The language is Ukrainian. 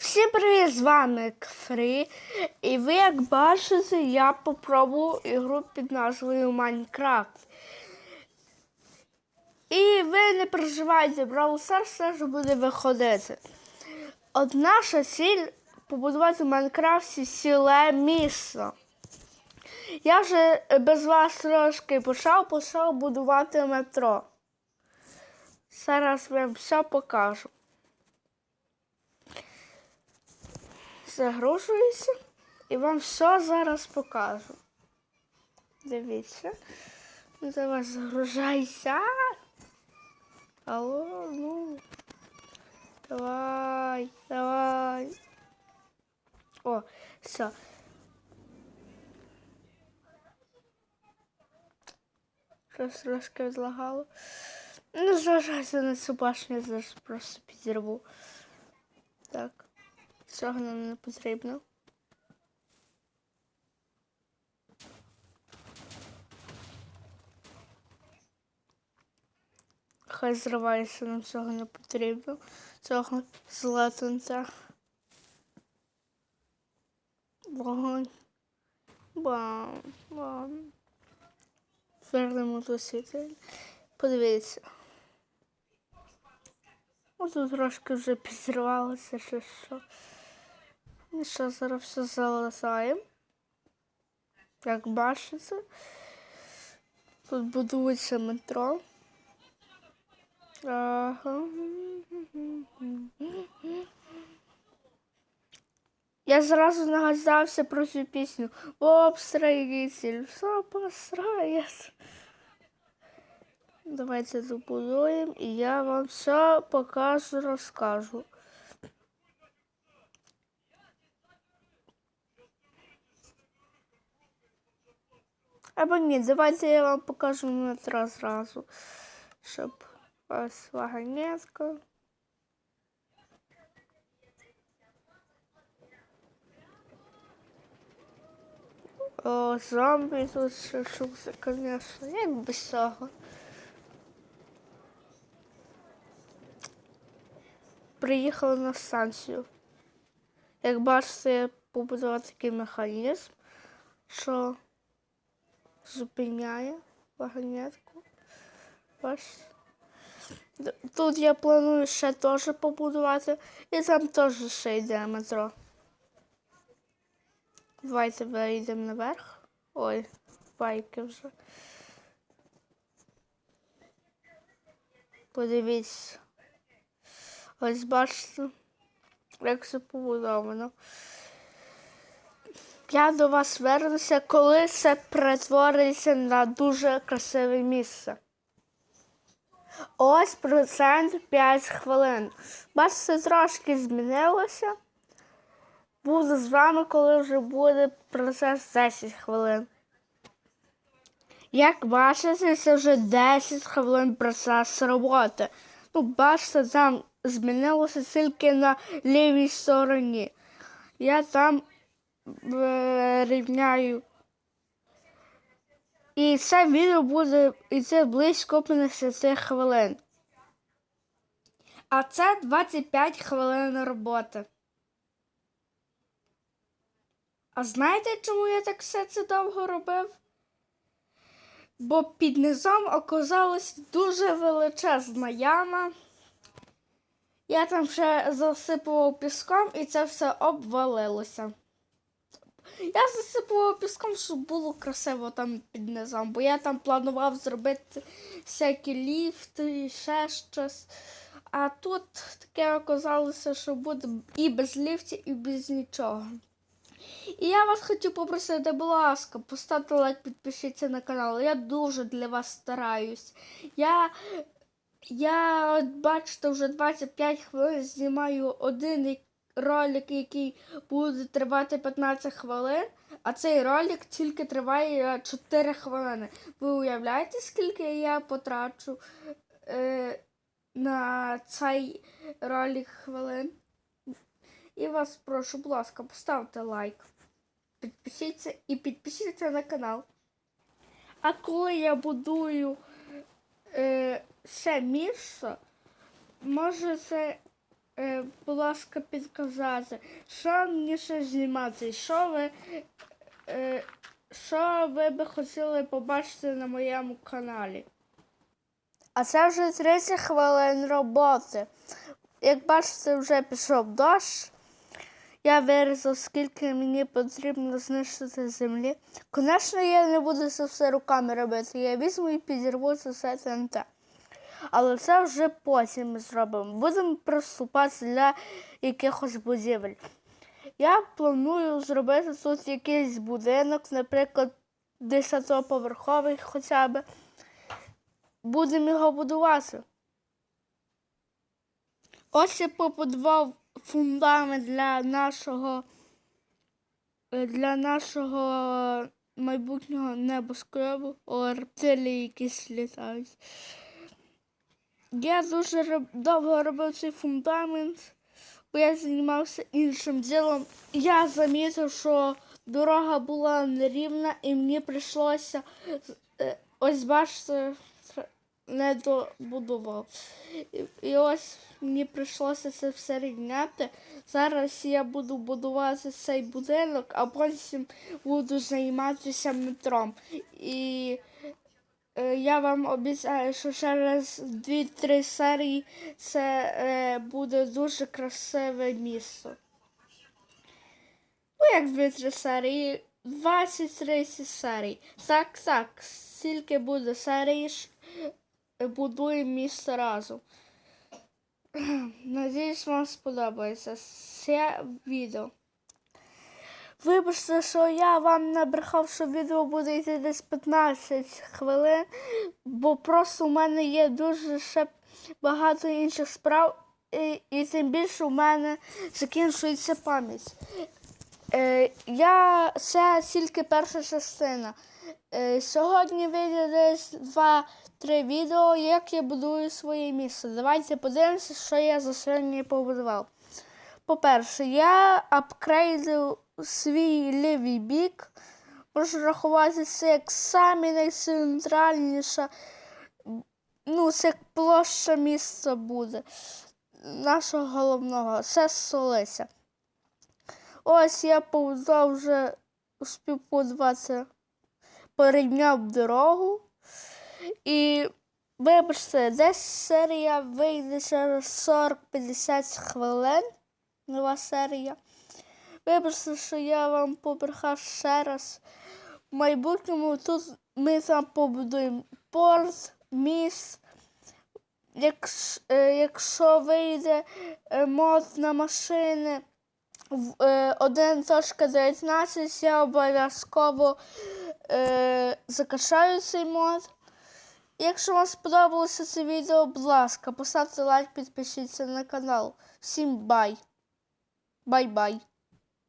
Всім привіт, з вами Кфрі. І ви, як бачите, я попробував ігру під назвою Майнкрафт. І ви не переживайте, Brawl все ж буде виходити. От наша ціль побудувати в Майнкрафті ціле місто. Я вже без вас трошки почав, почав будувати метро. Зараз вам все покажу. Загружуюся і вам все зараз покажу. Дивіться. Зараз загружайся. Алло, ну. Давай, давай. О, все. Щось трошки відлагало. Ну, зважайте на цю башню, я зараз просто підірву. Так. Цього нам не потрібно. Хай зривається, нам цього не потрібно. Цього златинця. Вогонь. Бам, бам. До світу. Подивіться. Ось тут трошки вже підірвалося, чи що. І що зараз все залазаємо. Як бачите, тут будується метро. Ага. Я зразу нагадався про цю пісню. Обстроїтель, все построїть. Давайте добудуємо і я вам все покажу, розкажу. Або ні, давайте я вам покажу метро зразу, щоб ось вагонетка. О, зомбі тут ще звісно, як без цього. Приїхали на станцію. Як бачите, побудував такий механізм, що зупиняє вагонетку. Бачите? Тут я планую ще теж побудувати, і там теж ще йде метро. Давайте вийдемо наверх. Ой, байки вже. Подивіться. Ось бачите, як все побудовано. Я до вас вернуся, коли це перетвориться на дуже красиве місце. Ось процент 5 хвилин. Бачите, трошки змінилося. Буду з вами, коли вже буде процес 10 хвилин. Як бачите, це вже 10 хвилин процес роботи. Ну, бачите, там змінилося тільки на лівій стороні. Я там рівняю. І це відео буде йти близько 50 хвилин. А це 25 хвилин роботи. А знаєте, чому я так все це довго робив? Бо під низом оказалась дуже величезна яма. Я там ще засипував піском і це все обвалилося. Я засипував піском, щоб було красиво там під низом, бо я там планував зробити всякі ліфти і ще щось. А тут таке оказалося, що буде і без ліфтів, і без нічого. І я вас хочу попросити, будь ласка, поставте лайк, підпишіться на канал. Я дуже для вас стараюсь. Я, я от бачите, вже 25 хвилин знімаю один ролик, який буде тривати 15 хвилин, а цей ролик тільки триває 4 хвилини. Ви уявляєте, скільки я потрачу е, на цей ролик хвилин? І вас прошу, будь ласка, поставте лайк, підпишіться і підпишіться на канал. А коли я будую е, ще місце, можете е, будь ласка, підказати, що мені ще знімати, що ви, е, що ви би хотіли побачити на моєму каналі. А це вже 30 хвилин роботи. Як бачите, вже пішов дощ. Я вирізав, скільки мені потрібно знищити землі. Звісно, я не буду це все руками робити. Я візьму і підірву це все ТНТ. Але це вже потім ми зробимо. Будемо приступати для якихось будівель. Я планую зробити тут якийсь будинок, наприклад, 10-поверховий хоча б. Будемо його будувати. Ось я побудував фундамент для нашого е, для нашого майбутнього небоскребу, о, рептилії якісь літають. Я дуже роб- довго робив цей фундамент, бо я займався іншим ділом. Я замітив, що дорога була нерівна і мені прийшлося е, ось бачите, не добудував. І, і ось мені прийшлося це все рівняти. Зараз я буду будувати цей будинок, а потім буду займатися метром. І я вам обіцяю, що через 2-3 серії це е, буде дуже красиве місто. Ну, як 2-3 серії, 20-30 серій. Так, так, стільки буде серії, е, будуємо місто разом. Надіюсь, вам сподобається це відео. Вибачте, що я вам набрехав, що відео буде йти десь 15 хвилин, бо просто у мене є дуже ще багато інших справ, і, і тим більше у мене закінчується пам'ять. Е, я це тільки перша частина. Е, сьогодні вийде десь 2-3 відео, як я будую своє місце. Давайте подивимося, що я за сьогодні побудував. По-перше, я апгрейдив свій лівий бік. Можу рахувати це як самі найцентральніша, ну, це як площа міста буде. Нашого головного. Це столиця. Ось я побудував вже успів побудувати, порівняв дорогу. І вибачте, десь серія вийде через 40-50 хвилин. Нова серія. Вибачте, що я вам побрехав ще раз. В майбутньому тут ми там побудуємо порт, міст. Якщо, е, якщо вийде е, мод на машини в е, 1.19, я обов'язково е, закачаю цей мод. Якщо вам сподобалося це відео, будь ласка, поставте лайк, підпишіться на канал. Всім бай! Bye bye.